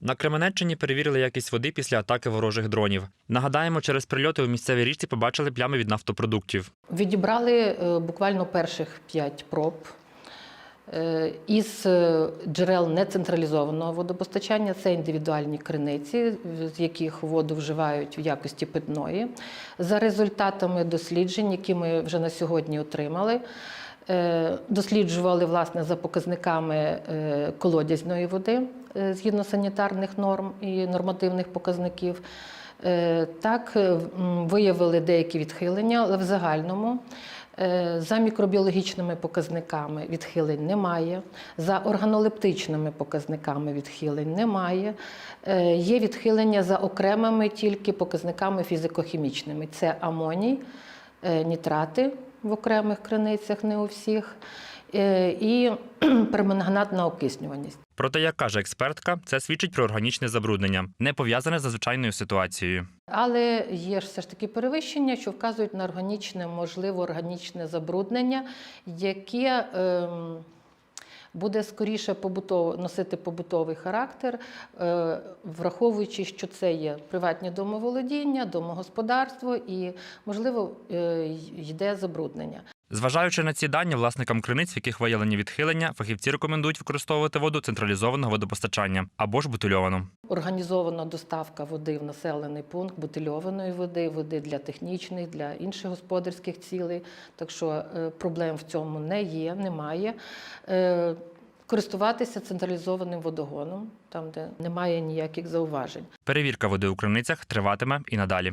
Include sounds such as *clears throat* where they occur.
На Кременеччині перевірили якість води після атаки ворожих дронів. Нагадаємо, через прильоти у місцевій річці побачили плями від нафтопродуктів. Відібрали е, буквально перших п'ять проб е, із е, джерел нецентралізованого водопостачання. Це індивідуальні криниці, з яких воду вживають в якості питної. За результатами досліджень, які ми вже на сьогодні отримали. Е, Досліджували власне за показниками е, колодязної води е, згідно санітарних норм і нормативних показників. Так, виявили деякі відхилення, але в загальному за мікробіологічними показниками відхилень немає, за органолептичними показниками відхилень немає. Є відхилення за окремими тільки показниками фізико-хімічними. Це амоній, нітрати в окремих криницях, не у всіх, е, і *clears throat* перманганатна окиснюваність. Проте, як каже експертка, це свідчить про органічне забруднення, не пов'язане з надзвичайною ситуацією. Але є ж все ж таки перевищення, що вказують на органічне, можливо, органічне забруднення, яке ем, буде скоріше побутово, носити побутовий характер, е, враховуючи, що це є приватні домоволодіння, домогосподарство і, можливо, е, йде забруднення. Зважаючи на ці дані, власникам криниць, в яких виявлені відхилення, фахівці рекомендують використовувати воду централізованого водопостачання або ж бутильовану. Організована доставка води в населений пункт, бутильованої води, води для технічних, для інших господарських цілей. Так що е, проблем в цьому не є, немає. Е, Користуватися централізованим водогоном, там, де немає ніяких зауважень. Перевірка води у криницях триватиме і надалі.